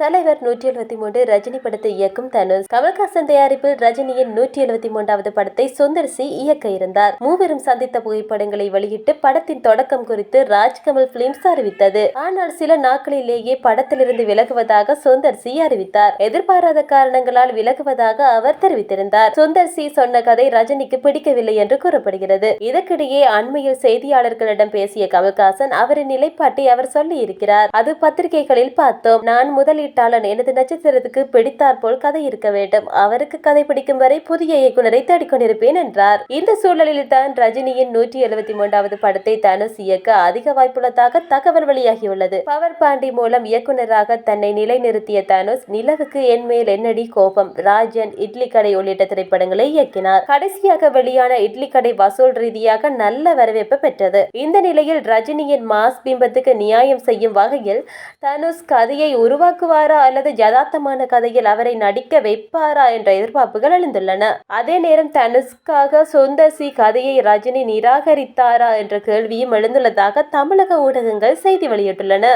தலைவர் நூற்றி எழுபத்தி மூன்று ரஜினி படத்தை இயக்கும் தனுஷ். கமல்ஹாசன் தயாரிப்பில் ரஜினியின் நூற்றி எழுபத்தி மூன்றாவது படத்தை சுந்தர் சி இயக்க இருந்தார். மூவரும் சந்தித்த புகைப்படங்களை வெளியிட்டு படத்தின் தொடக்கம் குறித்து ராஜ்கமல் பிலிம்ஸ் அறிவித்தது. ஆனால் சில நாட்களிலேயே படத்திலிருந்து விலகுவதாக சுந்தர் சி அறிவித்தார். எதிர்பாராத காரணங்களால் விலகுவதாக அவர் தெரிவித்திருந்தார். சுந்தர் சி சொன்ன கதை ரஜினிக்கு பிடிக்கவில்லை என்று கூறப்படுகிறது. இதற்கிடையே அண்மையில் செய்தியாளர்களிடம் பேசிய கமல்ஹாசன் அவரின் நிலைப்பாட்டை அவர் சொல்லி இருக்கிறார் அது பத்திரிகைகளில் பார்த்தோம். நான் முதலில் திரையிட்டாளன் எனது நட்சத்திரத்துக்கு பிடித்தாற்போல் கதை இருக்க வேண்டும். அவருக்கு கதை பிடிக்கும் வரை புதிய இயக்குனரை தேடிக்கொண்டிருப்பேன் என்றார். இந்த சூழலில் தான் ரஜினியின் நூற்றி எழுபத்தி மூன்றாவது படத்தை தனுஷ் இயக்க அதிக வாய்ப்புள்ளதாக தகவல் வெளியாகியுள்ளது. பவர் பாண்டி மூலம் இயக்குனராக தன்னை நிலைநிறுத்திய தனுஷ் நிலவுக்கு என் மேல் என்னடி கோபம்? ராஜன் இட்லி கடை உள்ளிட்ட திரைப்படங்களை இயக்கினார். கடைசியாக வெளியான இட்லி கடை வசூல் ரீதியாக நல்ல வரவேற்பு பெற்றது. இந்த நிலையில் ரஜினியின் மாஸ் பிம்பத்துக்கு நியாயம் செய்யும் வகையில் தனுஷ் கதையை உருவாக்குவார் அல்லது யதார்த்தமான கதையில் அவரை நடிக்க வைப்பாரா என்ற எதிர்பார்ப்புகள் எழுந்துள்ளன. அதே நேரம் தனுஷ்காக சுந்தர் சி கதையை ரஜினி நிராகரித்தாரா என்ற கேள்வியும் எழுந்துள்ளதாக தமிழக ஊடகங்கள் செய்தி வெளியிட்டுள்ளன.